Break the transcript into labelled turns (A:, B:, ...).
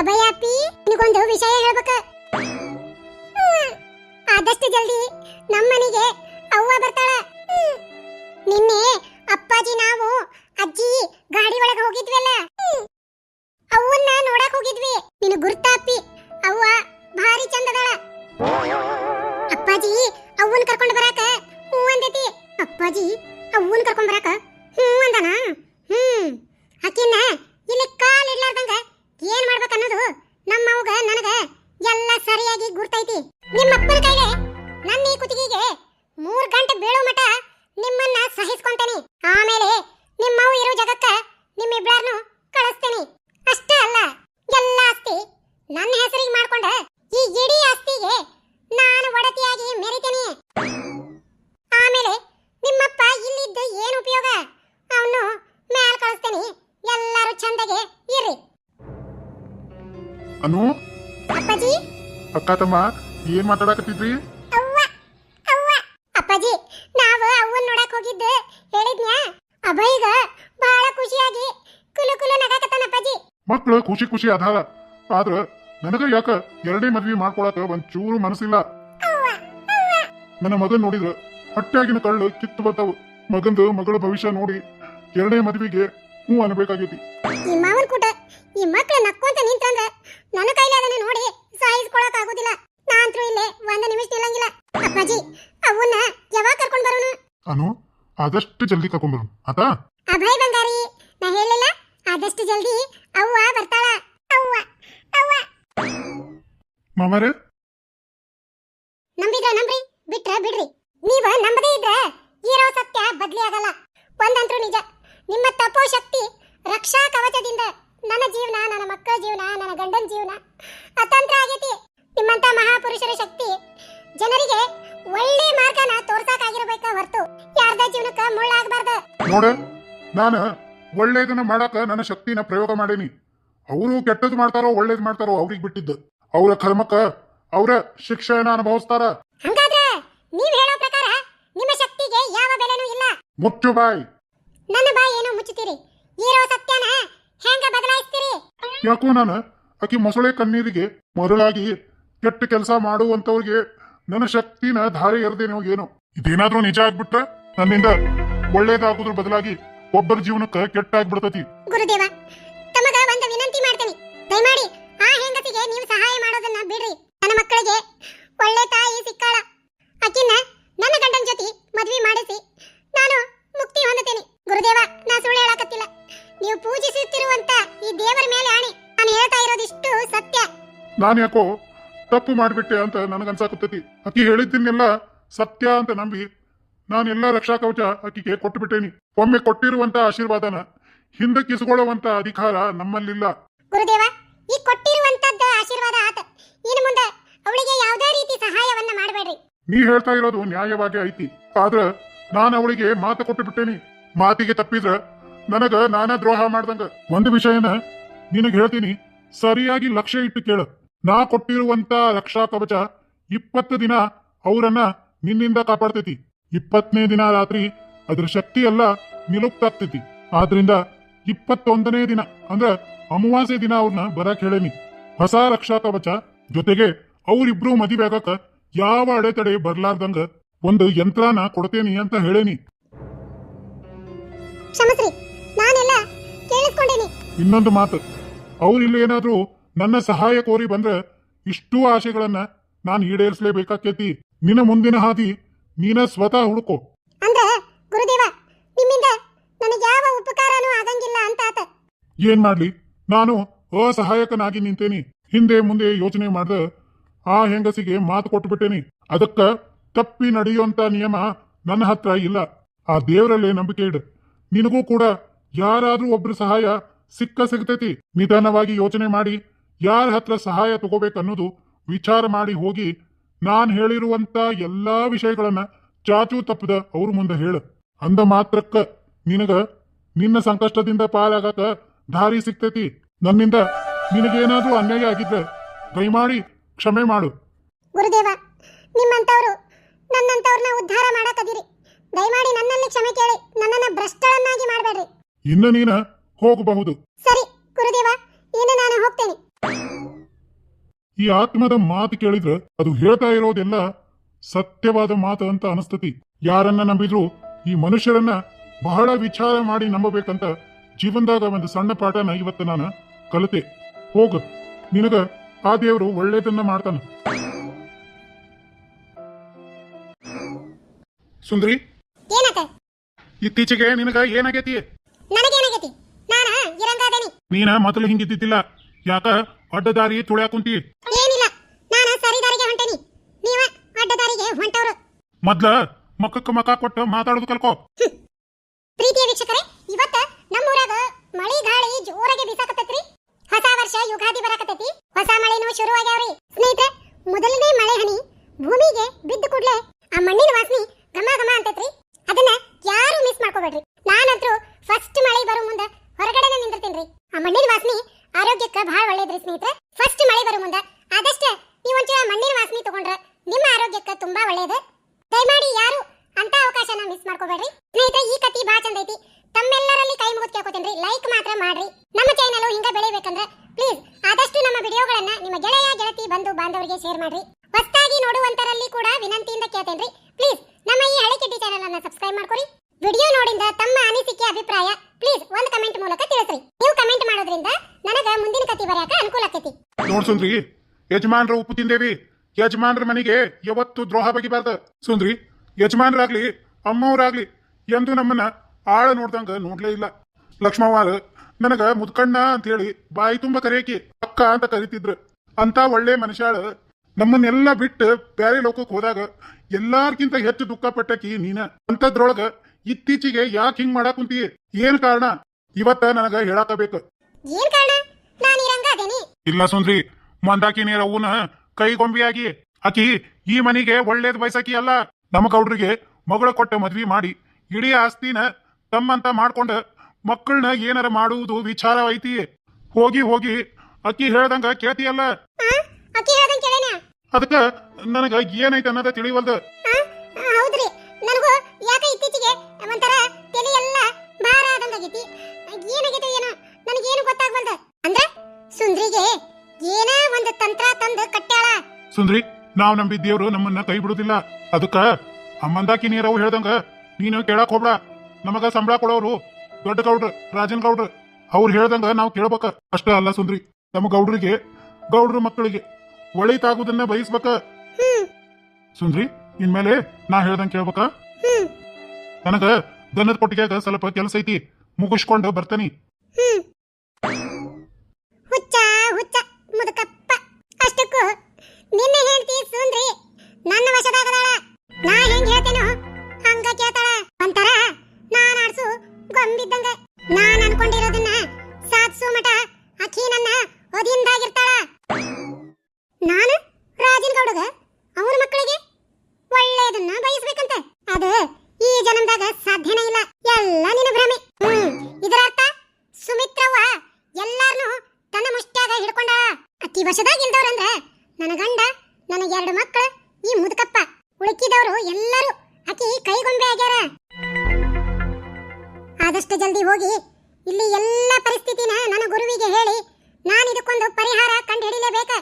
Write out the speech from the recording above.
A: ಅಭಯಾಪಿ ನಿಗೊಂದು ವಿಷಯ ಹೇಳ್ಬೇಕ. ಆದಷ್ಟು ಜಲ್ದಿ ನಮ್ಮನೆಗೆ ಅವ್ವ ಬರ್ತಾಳ
B: ಅನು?
A: ಅಪ್ಪಾಜಿ?
B: ಅಕ್ಕ ತಮ್ಮ ಏನ್ ಮಾತಾಡಕತ್ತಿದ್ರಿ?
A: ಅವ್ವ ಅವ್ವ. ಅಪ್ಪಾಜಿ ನಾವು ಅವ್ವನ್ ನೋಡಕ್ ಹೋಗಿದ್ದು ಹೇಳಿದ್ನ್ಯಾ? ಈಗ ಬಹಳ ಖುಷಿಯಾಗಿ ಕುಲು ಕುಲು ನಗಾಕತ್ತಾನ ಅಪ್ಪಾಜಿ.
B: ಮಕ್ಕಳು ಖುಷಿ ಖುಷಿ ಅದಾರ ಆದ್ರ ನನಗ ಯಾಕ ಎರಡೇ ಮದ್ವಿ ಮಾಡ್ಕೊಳಕ ಒಂದ್ ಚೂರು ಮನಸ್ಸಿಲ್ಲ ನನ್ನ ಮಗನ್ ನೋಡಿದ್ರ ಹೊಟ್ಟ್ಯಾಗಿನ ಕಳ್ಳು ಕಿತ್ತು ಬರ್ತಾವು. ಮಗಂದು ಮಗಳ ಭವಿಷ್ಯ ನೋಡಿ ಎರಡೇ ಮದ್ವಿಗೆ ಹ್ಞೂ ಅನ್ಬೇಕಾಗೈತಿ.
A: ಈ ಮಾವನ್ ಕೂಟ ಈ ಮಕ್ಳು ನಕ್ಕೊಂತ ನಿಂತಂದ್ರ ನನ್ನ ಕೈಲಿ ಅದನ್ನ ನೋಡಿ ಸಾಯಿಸ್ಕೊಳಕ್ ಆಗೋದಿಲ್ಲ. ನಾನಂತೂ ಇಲ್ಲೇ ಒಂದ್ ನಿಮಿಷ ನಿಲ್ಲಂಗಿಲ್ಲ. ಅಪ್ಪಾಜಿ ಅವನ್ನ ಯಾವಾಗ ಕರ್ಕೊಂಡ್ ಬರೋಣ
B: ಅನು ಆದಷ್ಟು ಜಲ್ದಿ ಕರ್ಕೊಂಬರು ಆತಾ?
A: ಅಭಯ್ ಬಂಗಾರಿ ನಾ ಹೇಳಿಲ್ಲ ಆದಷ್ಟು ಜಲ್ದಿ ಅವ್ವ ಬರ್ತಾಳ. ಅವ್ವ ಅವ್ವ.
B: ಮಾಮಾರೆ
A: ನಂಬಿದ್ರ ನಂಬ್ರಿ ಬಿಟ್ರ ಬಿಡ್ರಿ. ನೀವ ನಂಬದೇ ಇದ್ರ ಇರೋ ಸತ್ಯ ಬದ್ಲಿ ಆಗಲ್ಲ. ಒಂದಂತ್ರು ನಿಜ. ನಿಮ್ಮ ತಪೋ ಶಕ್ತಿ ರಕ್ಷಾ ಕವಚದಿಂದ ನನ್ನ ಜೀವನ ನನ್ನ ಮಕ್ಕಳ ಜೀವನ ನನ್ನ ಗಂಡನ ಜೀವನ. ಅತಂತ್ರ ಆಗೈತಿ. ನಿಮ್ಮಂತ ಮಹಾಪುರುಷರ ಶಕ್ತಿ ಜನರಿಗೆ ಒಳ್ಳೆ ಮಾರ್ಗನ ತೋರ್ಸಾಕಾಗಿರ್ಬೇಕ ಹೊರತು. ಯಾರ್ದ ಜೀವನಕ್ಕ ಮುಳ್ಳಾಗಬಾರ್ದ
B: ನೋಡು ನಾನು ಒಳ್ಳೇದನ್ನ ಮಾಡಾಕ ನನ್ನ ಶಕ್ತಿನ ಪ್ರಯೋಗ ಮಾಡೇನಿ. ಅವರು ಕೆಟ್ಟದ್ ಮಾಡ್ತಾರೋ ಒಳ್ಳೇದ್ ಮಾಡ್ತಾರೋ ಅವ್ರಿಗೆ ಬಿಟ್ಟಿದ್ದು. ಅವರ ಕರ್ಮಕ್ಕ ಅವರ ಶಿಕ್ಷಣ ಅನುಭವಿಸ್ತಾರ.
A: ಹಂಗಾದ್ರೆ ನೀವ್ ಹೇಳೋ ಪ್ರಕಾರ ನಿಮ್ಮ ಶಕ್ತಿಗೆ ಯಾವ ಬೆಲೆನೂ ಇಲ್ಲ.
B: ಮುಚ್ಚು ಬಾಯ್.
A: ನನ್ನ ಬಾಯಿ ಏನೋ ಮುಚ್ಚುತ್ತೀರಿ? ಇರೋ ಸತ್ಯನ ಹೆಂಗ ಬದಲಾಯಿಸ್ತೀರಿ?
B: ಯಾಕೋ ನಾನು ಆಕಿ ಮೊಸಳೆ ಕಣ್ಣೀರಿಗೆ ಮೊದಲಾಗಿ ಕೆಟ್ಟ ಕೆಲಸ ಮಾಡುವಂತವ್ರಿಗೆ ನನ್ನ ಶಕ್ತಿನ ಧಾರೆ ಎರ್ದೇನೋ ಏನೋ. ಇದೇನಾದ್ರೂ ನಿಜ ಆಗ್ಬಿಟ್ರ? ನನ್ನಿಂದ ಒಳ್ಳೇದಾಗೋದ್ರ ಬದಲಾಗಿ ಒಬ್ಬರ ಜೀವನಕ್ಕ ಕೆಟ್ಟಾಗ್ಬಿಡ್ತತಿ.
A: ಗುರುದೇವ ತಮಗ ಒಂದು ವಿನಂತಿ ಮಾಡ್ತೇನೆ. ದಯಮಾಡಿ ಆ ಹೆಂಗಸಿಗೆ ನೀವು ಸಹಾಯ ಮಾಡೋದನ್ನ ಬಿಡ್ರಿ. ನನ್ನ ಮಕ್ಕಳಿಗೆ ಒಳ್ಳೆ ತಾಯಿ ಸಿಕ್ಕಾಳ. ಅಕ್ಕಿನ ನನ್ನ ಗಂಡನ ಜೊತೆ ಮದ್ವಿ ಮಾಡಿಸಿ ನಾನು ಮುಕ್ತಿ ಹೊಂದುತ್ತೇನೆ. ಗುರುದೇವ ನಾ ಸುಳ್ಳು ಹೇಳಕತ್ತಿಲ್ಲ. ನೀವು ಪೂಜಿಸುತ್ತಿರುವಂತ ಈ ದೇವರ ಮೇಲೆ ಆಣೆ. ನಾನು ಹೇಳ್ತಾ ಇರೋದಿಷ್ಟು ಸತ್ಯ.
B: ನಾನು ಯಾಕೋ ತಪ್ಪು ಮಾಡ್ಬಿಟ್ಟೆ ಅಂತ ನನಗನ್ಸಾಕತ್ತತಿ. ಅಕ್ಕಿ ಹೇಳಿದ್ದನ್ನೆಲ್ಲ ಸತ್ಯ ಅಂತ ನಂಬಿ ನಾನೆಲ್ಲ ರಕ್ಷಾ ಕವಚ ಅಕ್ಕಿಗೆ ಕೊಟ್ಟು ಬಿಟ್ಟೇನಿ ಒಮ್ಮೆ ಕೊಟ್ಟಿರುವಂತ ಆಶೀರ್ವಾದನ ಹಿಂದಕ್ಕೆ ಇಸ್ಕೊಳ್ಳುವಂತ ಅಧಿಕಾರ ನಮ್ಮಲ್ಲಿಲ್ಲ.
A: ಗುರುದೇವ ಈ ಕೊಟ್ಟಿರುವಂತದ್ದ ಆಶೀರ್ವಾದ ಆತ. ಇನ್ನು ಮುಂದೆ ಅವಳಿಗೆ ಯಾವುದೇ ರೀತಿ ಸಹಾಯವನ್ನ ಮಾಡಬೇಡ್ರಿ.
B: ನೀ ಹೇಳ್ತಾ ಇರೋದು ನ್ಯಾಯವಾಗಿ ಐತಿ. ಆದ್ರ ನಾನು ಅವಳಿಗೆ ಮಾತು ಕೊಟ್ಟು ಬಿಟ್ಟೇನಿ ಮಾತಿಗೆ ತಪ್ಪಿದ್ರ ನನಗ ನಾನ ದ್ರೋಹ ಮಾಡ್ದಂಗ. ಒಂದು ವಿಷಯನ ನಿನಗೆ ಹೇಳ್ತೀನಿ. ಸರಿಯಾಗಿ ಲಕ್ಷ್ಯ ಇಟ್ಟು ಕೇಳು. ನಾ ಕೊಟ್ಟಿರುವಂತ ರಕ್ಷಾ ಕವಚ ಇಪ್ಪತ್ತು ದಿನ ಅವರನ್ನ ನಿನ್ನಿಂದ ಕಾಪಾಡ್ತೈತಿ. ಇಪ್ಪತ್ತನೇ ದಿನ ರಾತ್ರಿ ಅದ್ರ ಶಕ್ತಿ ಎಲ್ಲ ನಿಲುಪ್ತಾಗ್ತೈತಿ. ಆದ್ರಿಂದ ಇಪ್ಪತ್ತೊಂದನೇ ದಿನ ಅಂದ್ರ ಅಮಾವಾಸ್ಯೆ ದಿನ ಅವ್ರನ್ನ ಬರಕ್ ಹೇಳೇನಿ. ಹೊಸ ರಕ್ಷಾ ಕವಚ ಜೊತೆಗೆ ಅವ್ರಿಬ್ರು ಮದುವೆ ಆಗಕ ಯಾವ ಅಡೆತಡೆ ಬರ್ಲಾರ್ದಂಗ ಒಂದು ಯಂತ್ರನ ಕೊಡ್ತೇನಿ ಅಂತ ಹೇಳೇನಿ.
A: ಕ್ಷಮಿಸ್ರಿ.
B: ಇನ್ನೊಂದು ಮಾತು ಅವ್ರು ಇಲ್ಲಿ ಏನಾದರೂ ನನ್ನ ಸಹಾಯ ಕೋರಿ ಬಂದ್ರೆ ಇಷ್ಟೂ ಆಶೆಗಳನ್ನ ನಾನು ಈಡೇರಿಸಲೇಬೇಕಾಕೇತಿ ನಿನ್ನ ಮುಂದಿನ ಹಾದಿ ನೀನ ಸ್ವತಃ ಹುಡುಕೋ.
A: ಅಂದ್ರ ಗುರುದೇವ ನಿಮ್ಮಿಂದ ನನಗೆ ಯಾವ ಉಪಕಾರನೂ ಆಗಂಗಿಲ್ಲ ಅಂತ ಆತ.
B: ಏನ್ ಮಾಡ್ಲಿ? ನಾನು ಅಸಹಾಯಕನಾಗಿ ನಿಂತೇನಿ. ಹಿಂದೆ ಮುಂದೆ ಯೋಚನೆ ಮಾಡ್ದ ಆ ಹೆಂಗಸಿಗೆ ಮಾತು ಕೊಟ್ಬಿಟ್ಟೇನಿ. ಅದಕ್ಕ ತಪ್ಪಿ ನಡೆಯುವಂತ ನಿಯಮ ನನ್ನ ಹತ್ರ ಇಲ್ಲ. ಆ ದೇವರಲ್ಲೇ ನಂಬಿಕೆ ಇಡು. ನಿನಗೂ ಕೂಡ ಯಾರಾದ್ರೂ ಒಬ್ರ ಸಹಾಯ ಸಿಕ್ಕ ಸಿಗ್ತೈತಿ. ನಿಧಾನವಾಗಿ ಯೋಚನೆ ಮಾಡಿ. ಯಾರ ಹತ್ರ ಸಹಾಯ ತಗೋಬೇಕನ್ನೋದು ವಿಚಾರ ಮಾಡಿ ಹೋಗಿ. ನಾನ್ ಹೇಳಿರುವಂತ ಎಲ್ಲಾ ವಿಷಯಗಳನ್ನ ಚಾಚು ತಪ್ಪದ ಅವ್ರ ಮುಂದೆ ಹೇಳು. ಅಂದ ಮಾತ್ರಕ್ಕ ನಿನಗ ನಿನ್ನ ಸಂಕಷ್ಟದಿಂದ ಪಾಲಾಗಕ ದಾರಿ ಸಿಗ್ತೈತಿ. ನನ್ನಿಂದ ನಿನಗೇನಾದ್ರೂ ಅನ್ಯಾಯ ಆಗಿದ್ರೆ ದಯಮಾಡಿ ಕ್ಷಮೆ ಮಾಡು.
A: ಗುರುದೇವ ನಿಮ್ಮಂತವರು ನನ್ನಂತವ್ರನ್ನ ಉದ್ಧಾರ ಮಾಡಕದಿರಿ. ದಯಮಾಡಿ ನನ್ನಲ್ಲಿ ಕ್ಷಮೆ ಕೇಳಿ ನನ್ನನ್ನ ಭ್ರಷ್ಟಳನ್ನಾಗಿ ಮಾಡಬೇಡ್ರಿ.
B: ಇನ್ನು ನೀನ ಹೋಗಬಹುದು.
A: ಸರಿ ಗುರುದೇವ ಇನ್ನು ನಾನು ಹೋಗ್ತೇನೆ.
B: ಈ ಆತ್ಮದ ಮಾತು ಕೇಳಿದ್ರೆ ಅದು ಹೇಳ್ತಾ ಇರೋದೆಲ್ಲ ಸತ್ಯವಾದ ಮಾತು ಅಂತ ಅನಿಸ್ತತಿ. ಯಾರನ್ನ ನಂಬಿದ್ರು ಈ ಮನುಷ್ಯರನ್ನ ಬಹಳ ವಿಚಾರ ಮಾಡಿ ನಂಬಬೇಕಂತ ಜೀವನದಾಗ ಒಂದು ಸಣ್ಣ ಪಾಠನ ಇವತ್ತು ನಾನು ಕಲಿತೆ. ಹೋಗ ನಿನಗ ಆ ದೇವರು ಒಳ್ಳೇದನ್ನ ಮಾಡ್ತಾನ. ಸುಂದ್ರಿ ಇತ್ತೀಚೆಗೆ ನಿನಗ ಏನಾಗೈತಿ?
A: ನೀನ
B: ಮೊದಲು ಹಿಂಗಿದ್ದಿದ್ದಿಲ್ಲ. ಯಾಕ? ಅಡ್ಡ ದಾರಿ ತುಳ್ಯಾಕುಂತಿ
A: ಏನಿಲ್ಲ ನಾನು ಸರಿ ದಾರಿಗೆ ಹೊಂಟೇನಿ. ನೀವ ಅಡ್ಡ ದಾರಿಗೆ ಹೊಂಟವ್ರು.
B: ಮೊದ್ಲ ಮಕ್ಕಕ್ಕ ಮಕ ಕೊಟ್ಟು ಮಾತಾಡೋದು ಕಲ್ಕೋ.
A: ಪ್ರೀತಿಯ ವೀಕ್ಷಕರೇ ಇವತ್ತ ನಮ್ಮೂರಾಗ ಮಳಿ ಗಾಳಿ ಜೋರಾಗಿ ಬೀಸಾಕತ್ತೈತ್ರಿ. ಹೊಸ ವರ್ಷ ಯುಗಾದಿ ಬರಾಕತ್ತೈತಿ. ಹೊಸ ಮಳೆನೂ ಶುರು ಆಗ್ಯಾವ್ರಿ. ಸ್ನೇಹಿತರೆ ಮೊದಲನೇ ಮಳೆ ಹನಿ ಭೂಮಿಗೆ ಬಿದ್ದ ಕೂಡ್ಲೆ ಆ ಮಣ್ಣಿನ ವಾಸನಿ ಘಮ ಘಮ ಅಂತೈತ್ರಿ. ಅದನ್ನ ಯಾರು ಮಿಸ್ ಮಾಡ್ಕೋಬೇಡ್ರಿ ನಾನಂತೂ ಫಸ್ಟ್ ಮಳೆ ಬರೋ ಮುಂದ ಹೊರಗಡೆನೆ ನಿಂದಿರ್ತೀನ್ರಿ ಆ ಮಣ್ಣಿನ ವಾಸನೆ ಆರೋಗ್ಯಕ್ಕೆ ಬಹಳ ಒಳ್ಳೇದ್ರಿ ಸ್ನೇಹಿತರೆ. ಫಸ್ಟ್ ಮಳೆ ಬರೋ ಮುಂದೆ ಆದಷ್ಟೇ ನೀವು ಒಂಚೂರ ಮಣ್ಣಿನ ವಾಸನೆ ತಗೊಂಡ್ರೆ ನಿಮ್ಮ ಆರೋಗ್ಯಕ್ಕೆ ತುಂಬಾ ಒಳ್ಳೇದು. ದಯಮಾಡಿ ಯಾರು ಅಂತ ಅವಕಾಶನ ಮಿಸ್ ಮಾಡ್ಕೋಬೇಡ್ರಿ. ಸ್ನೇಹಿತರೆ, ಈ ಕತಿ ಬಹಳ ಚಂದ ಐತಿ. ತಮ್ಮೆಲ್ಲರಲ್ಲಿ ಕೈ ಮುಗಿದು ಕೇಳ್ಕೊತೇನ್ರಿ. ಲೈಕ್ ಮಾತ್ರ ಮಾಡ್ರಿ. ನಮ್ಮ ಚಾನೆಲ್ ಹಿಂಗ ಬೆಳಿಬೇಕಂದ್ರೆ ಪ್ಲೀಸ್ ಆದಷ್ಟು ನಮ್ಮ ವಿಡಿಯೋಗಳನ್ನ ನಿಮ್ಮ ಗೆಳೆಯ, ಗೆಳತಿ, ಬಂಧು, ಬಾಂಧವರಿಗೆ ಶೇರ್ ಮಾಡ್ರಿ. ಹೊಸದಾಗಿ ನೋಡುವಂತರಲ್ಲಿ ಕೂಡ ವಿನಂತಿಯಿಂದ ಕೇಳ್ತೇನ್ರಿ. ಪ್ಲೀಸ್ ನಮ್ಮ ಈ ಹಳೆ ಕೆಟ್ಟಿ ಚಾನೆಲ್ ಅನ್ನ ಸಬ್ಸ್ಕ್ರೈಬ್ ಮಾಡ್ಕೊರಿ. ವಿಡಿಯೋ ನೋಡಿಂದ ತಮ್ಮ ಅನಿಸಿಕೆ, ಅಭಿಪ್ರಾಯ ಪ್ಲೀಸ್ ಒಂದು ಕಮೆಂಟ್ ಮೂಲಕ ತಿಳಿಸ್ರಿ. ನೀವು ಕಮೆಂಟ್ ಮಾಡೋದ್ರಿಂದ ನನಗ ಮುಂದಿನ ಕತಿ ಬರೆಯಕ ಅನುಕೂಲ ಆಕೈತಿ.
B: ನೋಡ್ ಸುಂದ್ರಿ, ಯಜಮಾನ್ರ ಉಪ್ಪು ತಿಂದೇವಿ. ಯಜಮಾನ್ರ ಮನೆಗೆ ಯಾವತ್ತು ದ್ರೋಹ ಬಗಿಬಾರ್ದ. ಸುಂದ್ರಿ, ಯಜಮಾನ್ರಾಗ್ಲಿ, ಅಮ್ಮವ್ರಾಗ್ಲಿ ಎಂದು ನಮ್ಮನ್ನ ಆಳ ನೋಡ್ದಂಗ ನೋಡ್ಲೇ ಇಲ್ಲ. ಲಕ್ಷ್ಮವ್ವಾರ ನನಗ ಮುದ್ಕಣ್ಣ ಅಂತ ಹೇಳಿ ಬಾಯಿ ತುಂಬ ಕರೆಯಕಿ ಅಕ್ಕ ಅಂತ ಕರಿತಿದ್ರು. ಅಂತ ಒಳ್ಳೆ ಮನುಷ್ಯಾಳ ನಮ್ಮನ್ನೆಲ್ಲ ಬಿಟ್ಟು ಬ್ಯಾರೆ ಲೋಕಕ್ಕೆ ಹೋದಾಗ ಎಲ್ಲಾರ್ಕಿಂತ ಹೆಚ್ಚು ದುಃಖ ಪಟ್ಟಕಿ ನೀನ. ಅಂತದ್ರೊಳಗ ಇತ್ತೀಚೆಗೆ ಯಾಕೆ ಹಿಂಗ್ ಮಾಡಾಕ್ ಕುಂತಿ ಏನ್ ಕಾರಣ? ಇವತ್ತ ನನಗ ಹೇಳಾಕ ಬೇಕು.
A: ಏನ್ ಕಾರಣ? ನಾನು ಇರಂಗ ಅದೇನಿ.
B: ಇಲ್ಲ ಸುಂದ್ರಿ ಮಂದಾಕಿ ನೀರ ಅವನ ಕೈಗೊಂಬಿಯಾಗಿ. ಆಕಿ ಈ ಮನಿಗೆ ಒಳ್ಳೇದ್ ಬಯಸಕಿ ಅಲ್ಲ. ನಮ್ಮ ಗೌಡ್ರಿಗೆ ಮಗಳ ಕೊಟ್ಟ ಮದ್ವಿ ಮಾಡಿ ಇಡೀ ಆಸ್ತಿನ ತಮ್ಮಂತ ಮಾಡ್ಕೊಂಡ ಮಕ್ಕಳನ್ನ ಏನಾರ ಮಾಡುವುದು ವಿಚಾರ ಐತಿ ಹೋಗಿ ಹೋಗಿ ಅಕ್ಕಿ ಹೇಳ್ದಂಗ ಕೇಳ್ತಿಯಲ್ಲ? ಅದಕ್ಕ ನನಗ ಏನೈತೆ ಅನ್ನೋದ ತಿಳಿವಲ್ದ.
A: ಒಂಥರ ತಲೆ ಎಲ್ಲ ಭಾರ ಆದಂಗಾಗೈತಿ ಏನಾಗೈತೆ ಏನೋ ನನಗೇನು ಗೊತ್ತಾಗ್ವಲ್ದ. ಅಂದ್ರ ಸುಂದ್ರಿಗೆ ಏನ ಒಂದು ತಂತ್ರ ತಂದು ಕಟ್ಟ್ಯಾಳ.
B: ಸುಂದ್ರಿ ನಾವ್ ನಂಬಿ ದೇವ್ರು ನಮ್ಮನ್ನ ಕೈ ಬಿಡುದಿಲ್ಲ. ಅದಕ್ಕ ಅಮ್ಮಂದಾಕಿ ನೀರವ್ ಹೇಳ್ದಂಗ ನೀನು ಕೇಳಕ್ ಹೋಗ್ಬೇಡ. ನಮಗ ಸಂಬಳ ಕೊಡೋರು ದೊಡ್ಡ ಗೌಡ್ರ ರಾಜನ್ ಗೌಡ್ರ ಅವ್ರು ಹೇಳ್ದಂಗ ನಾವು ಕೇಳ್ಬೇಕ. ಅಷ್ಟ ಅಲ್ಲ ಸುಂದ್ರಿ ನಮ್ಮ ಗೌಡ್ರಿಗೆ ಗೌಡ್ರ ಮಕ್ಕಳಿಗೆ ಒಳಿತಾಗುದನ್ನ ಬಯಸ್ಬೇಕ. ಸುಂದ್ರಿ ಇನ್ಮೇಲೆ ನಾ ಹೇಳ್ದಂಗ ಕೇಳ್ಬೇಕ. ನನಗ ದನದ ಕೊಟ್ಟಿಗೆಗ ಸ್ವಲ್ಪ ಕೆಲಸ ಐತಿ ಮುಗಿಸ್ಕೊಂಡು ಬರ್ತೇನೆ.
A: ಆದಷ್ಟು ಜಲ್ದಿ ಹೋಗಿ ಇಲ್ಲಿ ಎಲ್ಲ ಪರಿಸ್ಥಿತಿನ ನನ್ನ ಗುರುವಿಗೆ ಹೇಳಿ ನಾನು ಇದಕ್ಕೊಂದು ಪರಿಹಾರ ಕಂಡು ಹಿಡಿಲೇಬೇಕ